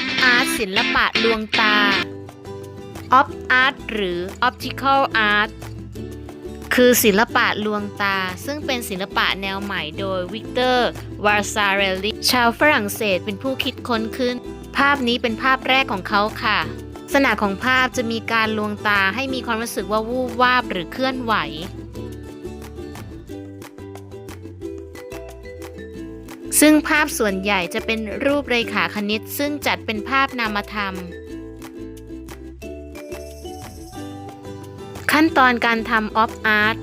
Op Art ศิลปะลวงตา Op Art หรือ Optical Art คือศิลปะลวงตา ซึ่งเป็นศิลปะแนวใหม่โดยวิกเตอร์วาซาเรลลิชาวฝรั่งเศสเป็นผู้คิดค้นขึ้น ภาพนี้เป็นภาพแรกของเขาค่ะลักษณะของภาพจะมีการลวงตาให้มีความรู้สึกว่าวูบวาบหรือเคลื่อนไหว ซึ่งภาพส่วนใหญ่จะเป็นรูปเรขาคณิต ซึ่งจัดเป็นภาพนามธรรม ขั้นตอนการทำออฟอาร์ต